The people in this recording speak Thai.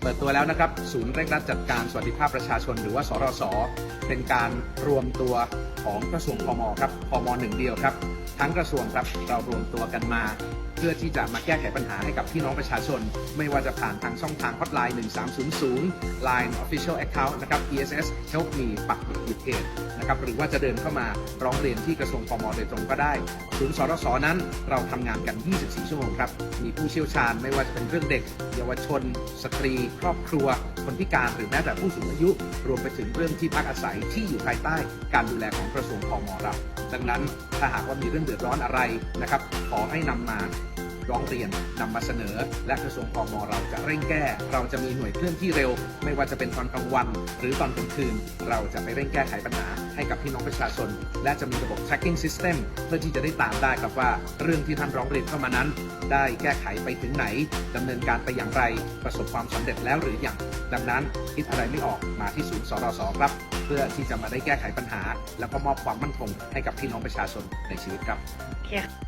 เปิดตัวแล้วนะครับ ศูนย์เร่งรัดจัดการสวัสดิภาพประชาชน หรือว่าสรส เป็นการรวมตัวของกระทรวงพมครับพมหนึ่งเดียวครับ ทั้งกระทรวงครับเรารวมตัวกันมา เพื่อที่จะมาแก้ไขปัญหาให้กับพี่น้องประชาชน ไม่ว่าจะผ่านทางช่องทางฮอตไลน์ 1300 Line Official Account นะครับ ESS Help Me ปักหมุดหยุดเหตุนะครับหรือว่าจะเดินเข้ามาร้องเรียนที่กระทรวงพมโดยตรงก็ได้ศูนย์สรสนั้นเราทำงานกัน 24 ชั่วโมงครับ มีผู้เชี่ยวชาญไม่ว่าจะเป็นเรื่องเด็ก เยาวชน สตรี ครอบครัว คนพิการหรือแม้แต่ผู้สูงอายุ รวมไปถึงเรื่องที่พักอาศัยที่อยู่ภายใต้ การดูแลของกระทรวงพมเราดังนั้นถ้าหากว่ามีเรื่องเดือดร้อนอะไรนะครับขอให้นำมา ร้องเรียนนำมาเสนอ และกระทรวงพมเราจะเร่งแก้ เราจะมีหน่วยเคลื่อนที่เร็ว ไม่ว่าจะเป็นตอนกลางวัน หรือตอนกลางคืน เราจะไปเร่งแก้ไขปัญหาให้กับพี่น้องประชาชน และจะมีระบบ tracking system เพื่อที่จะได้ตามได้ครับว่า เรื่องที่ท่านร้องเรียนเข้ามานั้น ได้แก้ไขไปถึงไหนดำเนินการไปอย่างไร ประสบความสำเร็จแล้วหรือยังดังนั้นคิดอะไรไม่ออกมาที่ศูนย์สรสครับ เพื่อที่จะมาได้แก้ไขปัญหา แล้วก็มอบความมั่นคงให้กับพี่น้องประชาชนในชีวิตครับโอเคค่ะ